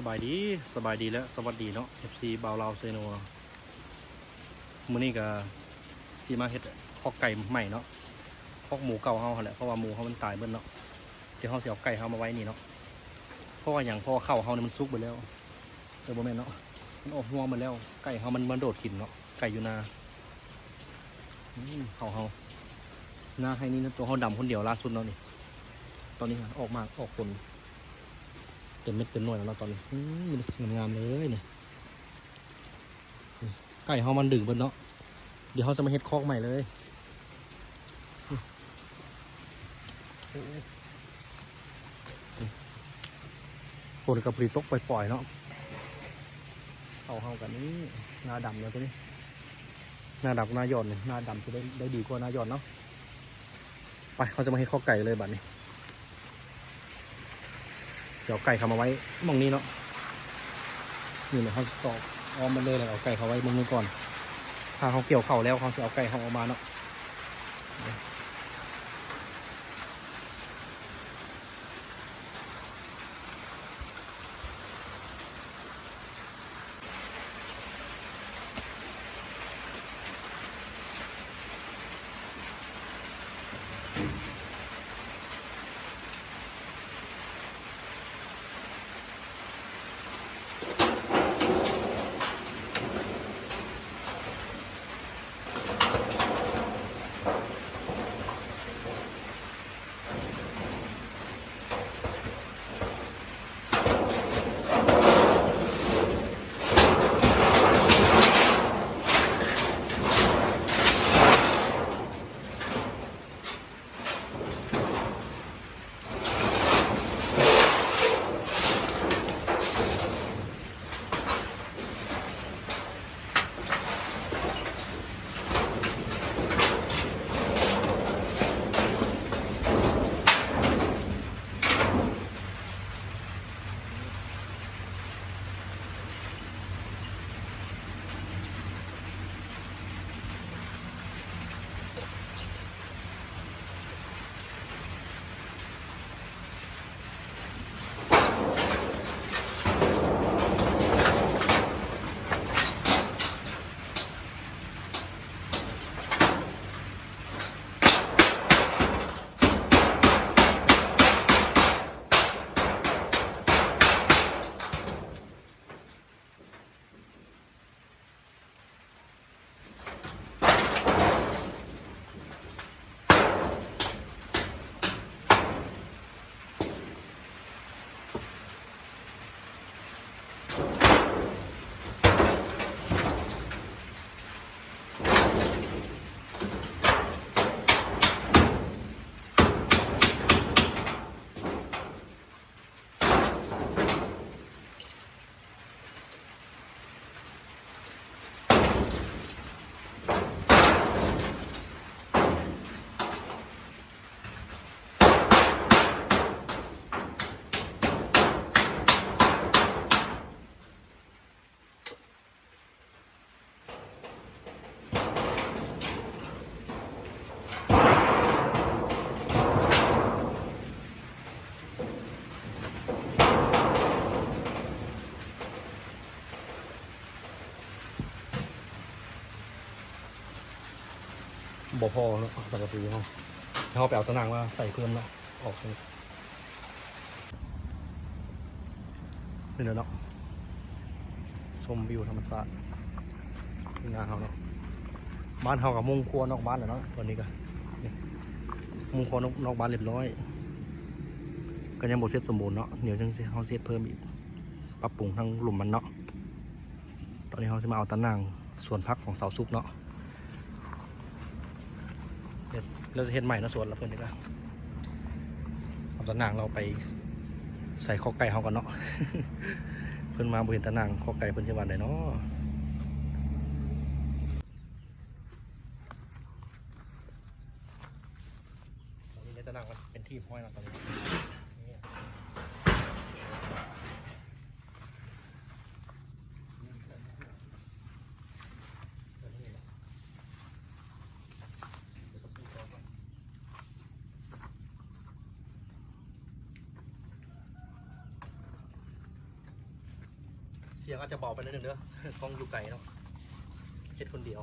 สบายดีสบายดีแล้วสวัสดีเนาะ FC บาวลาวเซโนเมื้อนี้ก็สีมาเฮ็ดคอกไก่ใหม่เนาะคอกหมูเก่าเฮาหั่นแหละเพราะว่าหมูเฮามันตายเบิ่นเนาะเดี๋ยวเฮาสิเอาไก่เฮามาไว้นี่เนาะเพราะว่าหยังพราะว่าข้าเฮานี่มันสุกไปแล้วเออบ่แม่นเนาะมันออกห่วงหมดแล้วไก่เฮามันมันโดดกินเนาะไก่อยู่นาอืมข้าเฮาหน้าให้นี่นะตัวเฮาดำคนเดียวล่าสุดเนาะนี่ตอนนี้ออกมากออกผล ต็มเม็ดเต็มหน่วยแล้วตอนนี้อืมมันงามเลยเนี่ยไก่เฮามันดึงเบิดเนาะเดี๋ยวเขาจะมาเฮ็ดคอกใหม่เลยนี่โอ้ยนี่ฝนกับปรีตกปล่อยๆเนาะเอาเฮากันนี่หน้าดำแล้วตัวนี้หน้าดำหน้าหย่อนเนี่ยหน้าดำจะได้ได้ดีกว่าหน้าหย่อนเนาะไปเขาจะมาเฮ็ดคอกไก่เลยบัดนี้ เดี๋ยวเอาไก่เขามาไว้มองนี้เนาะนี่เลยเขาตอกออมมันเลยเลยเอาไก่เขาไว้มองนี้ก่อนถ้าเขาเกี่ยวเข่าแล้วเขาจะเอาไก่เขาออกมาเนาะ บ่พอเนาะปกติเขาเขาไปเอาตะนางว่าใส่เพิ่มเนาะออกเลยนี่เนาะชมวิวธรรมศาสตร์ที่นาเขาเนาะบ้านเขากับมุงครัวนอกบ้านแล้วเนาะวันนี้ก็นี่มุงครัวนอกนอกบ้านเรียบร้อยก็ยังบ่เสร็จสมบูรณ์เนาะเดี๋ยวจังเขาเสร็จเพิ่มอีกปรับปรุงทั้งหลุมมันเนาะตอนนี้เขาจะมาเอาตะนางส่วนพักของเสาซุกเนาะ เดี๋ยวเราจะเห็นใหม่นะสวนเราเพื่อนดีกว่าเอาตะนางเราไปใส่ข้อไก่เขาก่อนเนาะ เพื่อนมาบริเห็นตะนางข้อไก่เพื่อนจะวันไหนเนาะตอนนี้ในตะนางมันเป็นที่ห้อยนะตอนนี้ตัวนี้เนาะ เดี๋ยวต้องปูต่อก่อน สียงอาจจะเบาไปนิดนึงเด้อกล้องอยู่ไกลเนาะเฮ็ดคนเดียว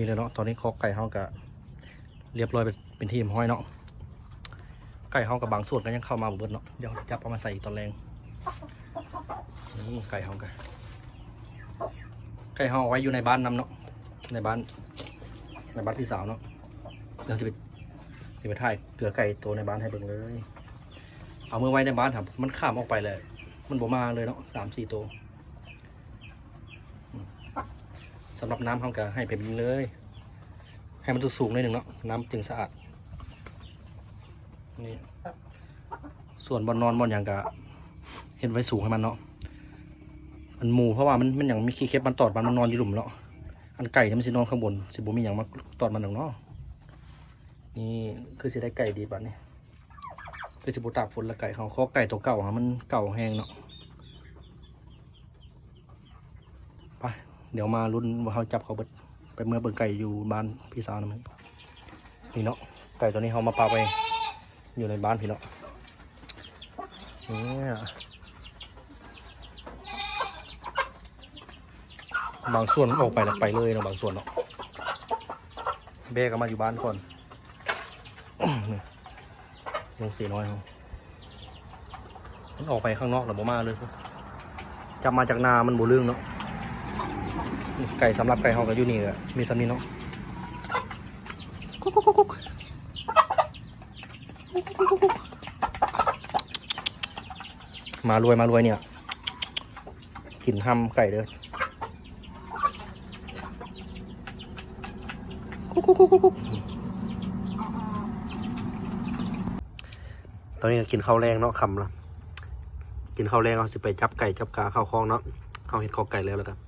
นี่เลยเนาะตอนนี้คอกไก่เฮากะเรียบร้อยเป็นทีมห้อยเนาะไก่เฮากับบางส่วนก็ยังเข้ามาบ่เบิดเนาะเดี๋ยวจับเอามาใส่อีกตอนแรงนี่ไก่เฮากะไก่เฮาเอาไว้อยู่ในบ้านนำเนาะในบ้าน ในบ้านพี่สาวเนาะเดี๋ยวจะไปจะไปถ่ายเกลือไก่ตัวในบ้านให้เบิ่งเลย เอามือไว้ในบ้านครับมันข้ามออกไปเลย มันบ่มาเลยเนาะสามสี่ตัวอืม สำหรับน้ำเขาก็ให้ไปบินเลย ให้มันสูงๆหน่อยหนึ่งเนาะน้ำจึงสะอาดนี่ส่วนบอลนอนบอลอย่างกะเห็นไว้สูงให้มันเนาะมันหมูเพราะว่ามันมันอย่างมีขี้เค็บมันตอดมันมันนอนอยู่หลุมเนาะอันไก่เนี่ยมันสินอนข้างบนสิบ่มีอย่างมาตอดมันหนึ่งเนาะนี่คือสิได้ไก่ดีบัดนี้คือสิบุตากฝนละไก่เขาข้อไก่ตัวเก่าฮะมันเก่าแห้งเนาะไป เดี๋ยวมาลุ้นว่าเขาจับเขาบิดไปเมื่อเบิ่งไก่อยู่บ้านพี่สาวนะมึงนี่เนาะไก่ตัวนี้เขามาปลาไปอยู่ในบ้านพี่เนาะเนี่ยบางส่วนออกไปแล้วไปเลยเนาะบางส่วนเนาะเบ้ก็มาอยู่บ้านก่อนลงสีน้อยเขามันออกไปข้างนอกแล้วบ่มาเลยจับมาจากนามันบ่เรื่องเนาะ ไก่สำหรับไก่เฮาก็อยู่นี่อะมีสำนี้เนาะกุ๊กกุ๊กกุ๊กกุ๊กมารวยมารวยเนี่ยกินห้ำไก่เด้อกุ๊กกุ๊กกุ๊กกุ๊กตอนนี้ก็กินข้าวแรงเนาะคำละกินข้าวแรงเอาสิไปจับไก่จับกาเข้าคลองเนาะเอาเห็ดข้าวไก่แล้วแล้วกัน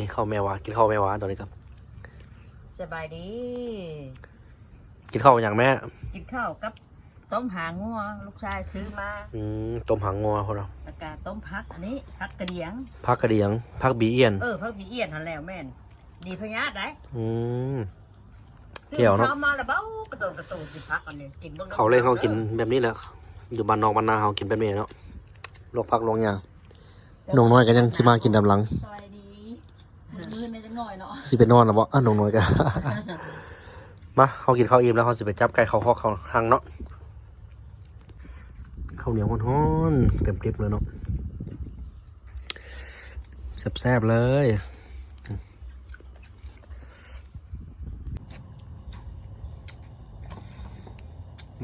นี่ข้าวแม่วากินข้าวแม่วาตอนนี้ครับ สบายดี กินข้าวอย่างแม่ กินข้าวกับต้มหางงัวลูกชายซื้อมาอืมต้มหางงัวคนเราแล้วก็ต้มพักอันนี้พักกระเดียงพักกระเดียงพักบีเอียน เออพักผีเอียนหันแล้วแม่นดีพญาติได้อืมเกี่ยวเนอะข้ามาแล้วเบ้ากระโดดกระโดดกินพักอันนี้กินบิ่งเขาเล่นเขากินแบบนี้แหละอยู่บ้านนอกบ้านนาเขากินแบบนี้เนาะลวกพักลวกยางน้องน้อยก็ยังสิมากินดำหลัง สบายดีมือในจังหน่อยเนาะสิไปนอนแล้วบ่อะน้องน้อยก็มาเขากินข้าวอิ่มแล้วเขาสิไปจับไก่เขาคอกเขาทางเนาะข้าวเหนียวฮ้อนๆเต็มเต็มๆเลยเนาะแซ่บๆเลย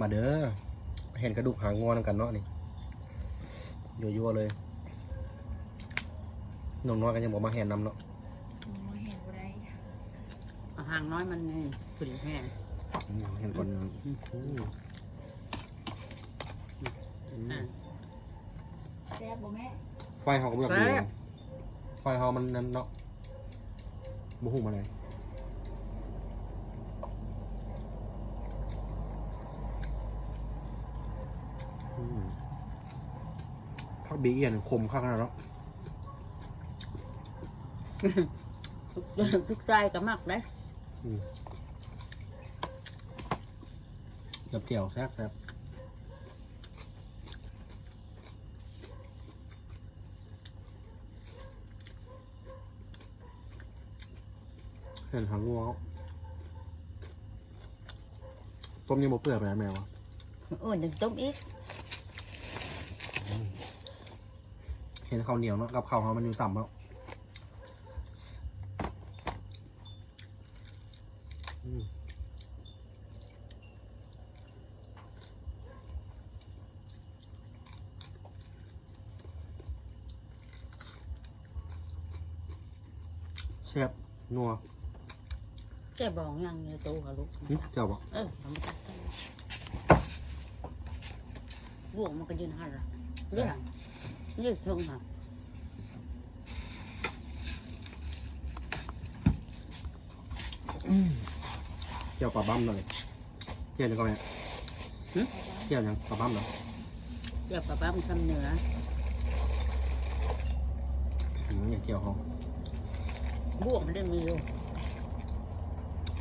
มาเด้อ เห็นกระดูกหางงอนำกันเนาะนี่ยั่วๆเลยน้องน้อยก็ยังบอกมาเห็นนำเนาะเอา หางน้อยมันนี่ขึ้นแห้งอืมเห็นก่อนอืมอะแซ่บบ่แม่ไฟเขาก็แบบนี้ไฟเขามันนั่นเนาะบุหุมาเลยอืมพักบีเอียนคมข้างนั้นเนาะทุกใจก็มักได้ กับเกี่ยวแซ่บแซ่บเห็นหางงัวเขาต้มยังบ่เปื่อยไปนะแมวอะเออยังต้มอีก เห็นข้าวเหนียวเนาะกับข้าวเขามันอยู่ต่ำแล้ว นัวแค่บอกยังในตู้ค่ะลูกหึเจ้าบอกเออทำตัดกันบวกมันก็ยืนหันละเรื่องยืดลงค่ะเจ้าปลาบ้ามหน่อยเจ้าหนึ่งก็แม่เจ้าหยังปลาบ้ามเหรอเดี๋ยวป้าป้ามันทำเหนืออืมอย่างเจียวเขา บวกมันได้มีอยู่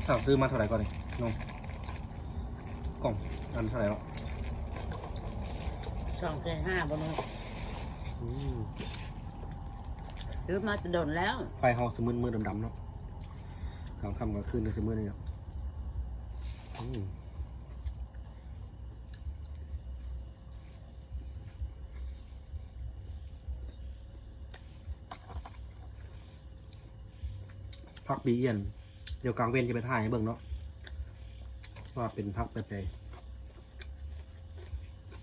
ถ้าซื้อมาเท่าไหร่ก่อนเลยน้องกล่องอันเท่าไหร่แล้วสองแค่ห้าบนนู้นอืมซื้อมาจะโดนแล้ว ไฟเขาสมืดมืดดำๆเนาะกลางค่ำกลางคืนเลยสมืดนี่เนา พักบีเอียน เดี๋ยวกลางเว้นจะไปถ่ายให้เบิ่งเนาะว่าเป็นพักแบบใด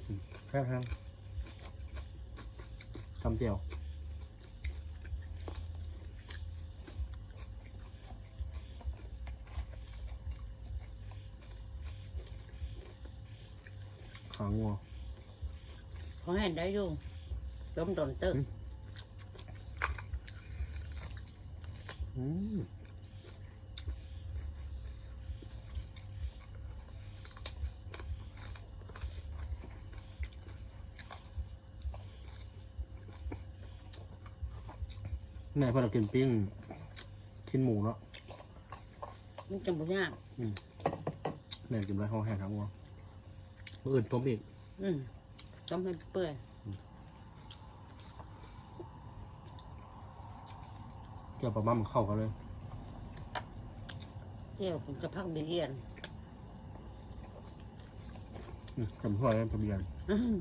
อืมแค่ทำทำเจียวขางัว เขาเห็นได้อยู่ต้มโดนตึกอืม แม่พอเรากินปิ้งชิ้นหมูเนาะมันจะบุญยากแม่กินไรห้องแห้งขางัวมืออื่นต้มอีก อืมต้มให้เปื่อย กี่ยวปลาบ้ามันเข้ากันเลยเที่ยวผมจะพักเดียนอืมจำถ้วยแล้วทะเบียน อื้อ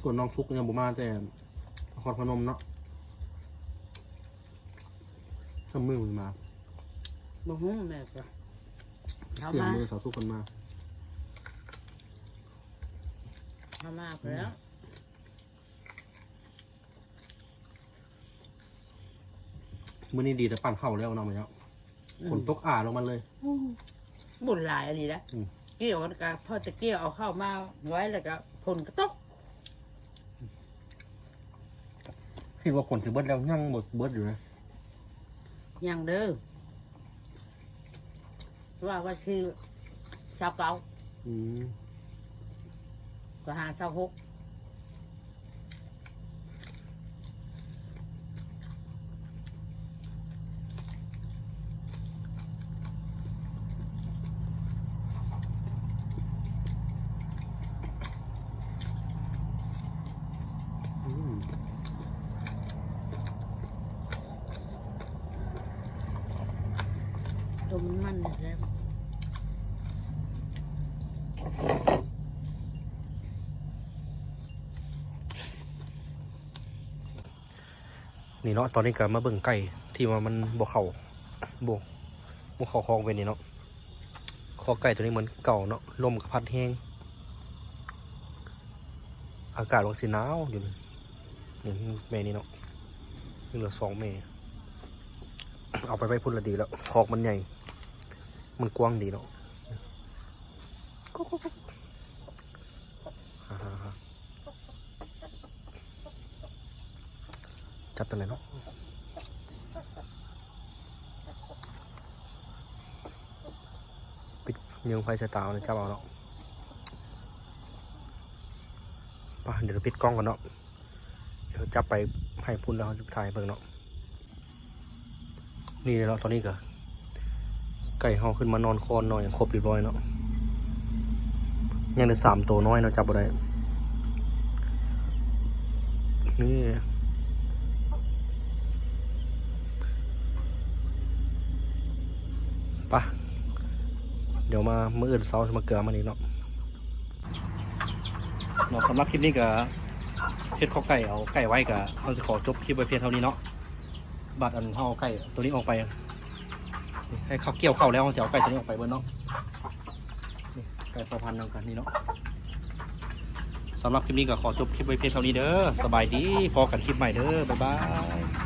ส่วนน้องฟุกยังบุมาแต่นครพนมเนาะทำมือมันมาบ่ฮู้แม่ก็เอาเสียงมามือสาวทุกคนมาเอามาไปแล้วมื้อนี้ดีแต่ปั่นเข้าแล้วน้องมาแล้วฝนตกอ่าลงมาเลย บุญหลายอันนี้นะอืม เกี่ยวกันกับพ่อจะเกี่ยวเอาเข้ามาไว้แล้วก็ผลก็ตก คิดว่าฝนถือเบิดแล้วยังหมดเบิดอยู่นะอย่างเด้อว่าว่าคือชาวเก่าอืมก็หาชาวหก อืม ตัวมันมันแล้วนี่เนาะตอนนี้ก็มาเบิ่งไก่ที่ว่ามันบวเข่าบวบวเข่าคลองไปนี่เนาะคอไก่ตัวนี้เหมือนเก่าเนาะลมกับพัดแห้งอากาศวังสีหนาวอยู่นี่นี่แม่นี่เนาะนี่เหลือสองแม่เอาไปไว้พุ่นละดีแล้วคอกมันใหญ่ มันกว้างดีเนาะฮ่าฮ่าฮ่าจับตัวไหนเนาะปิดยิงไฟสายตาเลยจับเอาเนาะไปเดี๋ยวเราปิดกล้องกันเนาะเดี๋ยวจับไปให้พุ่นแล้วเขาจะถ่ายเบิ่งเนาะนี่เนาะตอนนี้ก็ ไก่เฮาขึ้นมานอนคอนนอนอย่างครบเรียบร้อยเนาะยังได้สามตัวน้อยเนาะจับบ่ได้นี่ปะเดี๋ยวมาเมื่ออื่นเสาจะมาเกลือมานี่เนาะเนาะสำหรับคลิปนี้ก็เฮ็ดข้าวไก่เอาไก่ไว้ก็เราจะขอจบคลิปไว้เพียงเท่านี้เนาะบาดอันเท่อาไก่ตัวนี้ออกไป ให้เขาเกี่ยวเข้าแล้วจะเอาไก่ตัวนี้ออกไปเบิ้เนาะไก่พอพันธุ์เดียกันนี่เนาะสำหรับคลิปนี้ก็ขอจบคลิปไว้เพียงเท่านี้เด้อ สบายดี พอกันคลิปใหม่เด้อ บ๊ายบาย